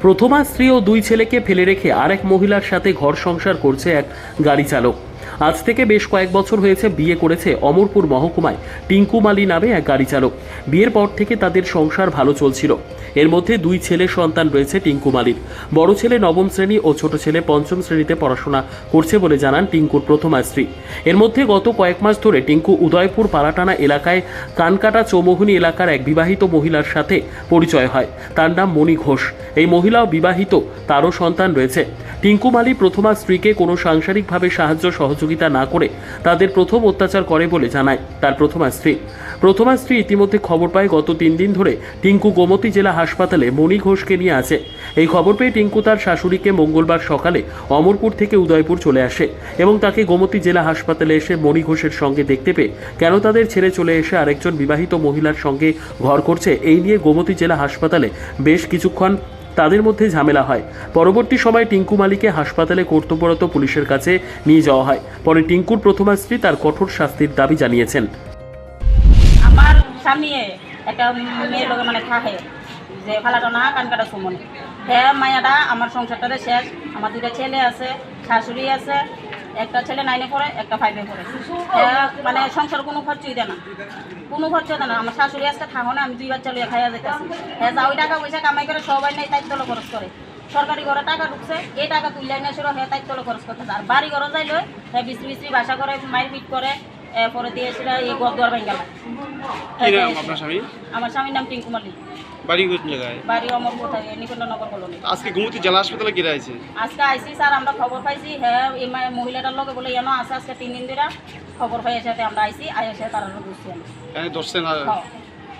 প্রথমা, স্ত্রী ও দুই ছেলেকে ফেলে রেখে আরেক মহিলার সাথে ঘর সংসার করছে এক গাড়ি চালক আজ থেকে বেশ কয়েক বছর হয়েছে বিয়ে করেছে অমরপুর মহকুমায় টিঙ্কু মালি নামে এক গাড়ি চালক। বিয়ের পর থেকে তাদের সংসার ভালো চলছিল। এর মধ্যে দুই ছেলে সন্তান রয়েছে টিঙ্কু মালির। বড় ছেলে নবম শ্রেণি ও ছোট ছেলে পঞ্চম শ্রেণীতে পড়াশোনা করছে বলে জানান টিঙ্কুর প্রথমা স্ত্রী। এর মধ্যে গত কয়েক মাস ধরে টিঙ্কু উদয়পুর পালাটানা এলাকায় কানকাটা চৌমোহনী এলাকার এক বিবাহিত মহিলার সাথে পরিচয় হয়। তার নাম মণি ঘোষ। এই মহিলাও বিবাহিত, তারও সন্তান রয়েছে। টিঙ্কু মালি প্রথমা স্ত্রীকে কোনো সাংসারিকভাবে সাহায্য সহযোগিতা না করে তাদের প্রথম অত্যাচার করে বলে জানায় তার প্রথমা স্ত্রী। প্রথমা স্ত্রী ইতিমধ্যে খবর পায় গত তিন দিন ধরে টিঙ্কু গোমতী জেলা হাসপাতালে মণি ঘোষকে নিয়ে আছে। এই খবর পেয়ে টিঙ্কু তার শাশুড়িকে মঙ্গলবার সকালে অমরপুর থেকে উদয়পুর চলে আসে এবং তাকে গোমতী জেলা হাসপাতালে এসে মণি ঘোষের সঙ্গে দেখতে পেয়ে কেন তাদের ছেড়ে চলে এসে আরেকজন বিবাহিত মহিলার সঙ্গে ঘর করছে, এই নিয়ে গোমতী জেলা হাসপাতালে বেশ কিছুক্ষণ তাদের মধ্যে ঝামেলা হয়। পরবর্তী সময় টিঙ্কু মালিকে হাসপাতালে কর্তব্যরত পুলিশের কাছে নিয়ে যাওয়া হয়। পরে টিঙ্কুর প্রথমা স্ত্রী তার কঠোর শাস্তির দাবি জানিয়েছেন। আমার স্বামী একটা মেয়ের লোক মানে থাকে, যে ফালাটা না, কান কাটা সুমন হ্যাঁ মায়াটা, আমার সংসারটাতে শেষ। আমার দুটা ছেলে আছে, শাশুড়ি আছে একটা ছেলে নাইনে পড়ে, একটা ফাইভে পড়ে। হ্যাঁ মানে সংসার কোনো খরচই দেয় না। কোনো খরচ দেয় না। আমার শাশুড়ি আজকে থাকো না, আমি দুই বাচ্চা লিয়ে খাইয়া যেতেছি হ্যাঁ যা ওই টাকা পয়সা কামাই করে সবাই নেই তাই তোলো খরচ করে। সরকারি ঘরে টাকা ঢুকছে, এই টাকা তুললে না সেরো হ্যাঁ তাই তোলো খরচ করতে। আর বাড়ি ঘরে যাইলে হ্যাঁ বিশ্রী বিশ্রী বাসা করে ফিট পিট এরপরে দিয়েছিল এই গদ দুয়ার ভেঙ্গা। কি নাম আপনার স্বামী? আমার স্বামীর নাম টিঙ্কু মালিক বাড়ি কোন জায়গায়? বাড়ি অমর কোথায়? নিকুঞ্জনগর কলোনি। আজকে গুমতি জেলা হাসপাতালে গিয়ে আছে আজকে আইসি স্যার আমরা খবর পাইছি হ্যাঁ এই মা- মহিলাটার লোকে বলে এনো আছে আজকে তিন দিন ধরে খবর পাই এসে আমরা আইসি আই এসে তারা বুঝছি আমি। এখানে ধরছেন হ্যাঁ।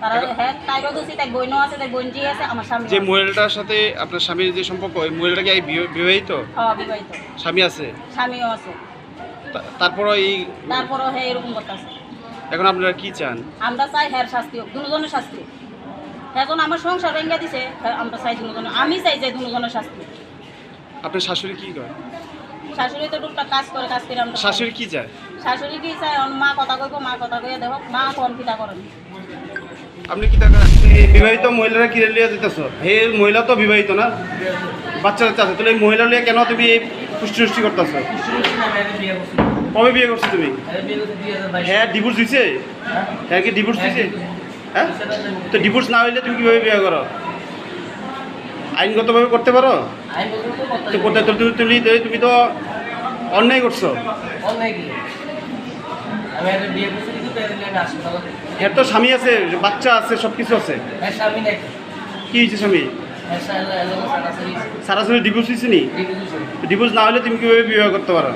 তারা হ্যাঁ তাইরও দোষী তাই বইনও আছে তাই বোনজি আছে আমার স্বামী যে মহিলাটার সাথে আপনার স্বামীর যে সম্পর্ক ওই মহিলাটা কি এই বিবাহিত? হ্যাঁ বিবাহিত। স্বামী আছে? স্বামীও আছে। তারপরও এই তারপরও হ্যাঁ এরকম করতেছে। এখন আপনারা কি চান? আমরা চাই হ্যার শাস্তি হোক দুজনের শাস্তি হোক। এখন আমার সংসার ভেঙে দিছে আমরা চাই দুজনের আমি চাই যে দুজনের শাস্তি। আপনার শাশুড়ি কি করে? শাশুড়ি তো টুকটাক কাজ করে কাজ করে আমরা শাশুড়ি কি চায়? শাশুড়ি কি চাই অন মা কথা কইব মা কথা কইয়া দেব মা কোন কিটা করেন। আপনি কি টাকা বিবাহিত মহিলারা কি লিয়ে দিতেছ হে মহিলা তো বিবাহিত না বাচ্চা বাচ্চা আছে তাহলে এই মহিলা লিয়ে কেন তুমি এই পুষ্টি টুষ্টি করতেছ? কবে বিয়ে করছ তুমি? হ্যাঁ ডিভোর্স দিছে? হ্যাঁ। কি ডিভোর্স দিছে? হ্যাঁ তো ডিভোর্স না হইলে তুমি কীভাবে বিয়ে করো? আইনগতভাবে করতে পারো? তো করতে তো তুমি তুমি তুমি তো অন্যায় করছ। হ্যাঁ তো স্বামী আছে বাচ্চা আছে সব কিছু আছে। হ্যাঁ কি হয়েছে স্বামী? হ্যাঁ সারাসারি। সারাসরি ডিভোর্স হয়েছে নি? ডিভোর্স না হলে তুমি কীভাবে বিবাহ করতে পারো?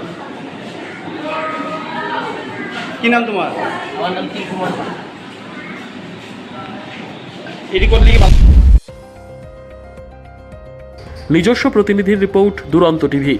কি নাম তোমার? আমার নাম কি কুমার এটি করলে কি নিজস্ব প্রতিনিধির রিপোর্ট দুরন্ত টিভি।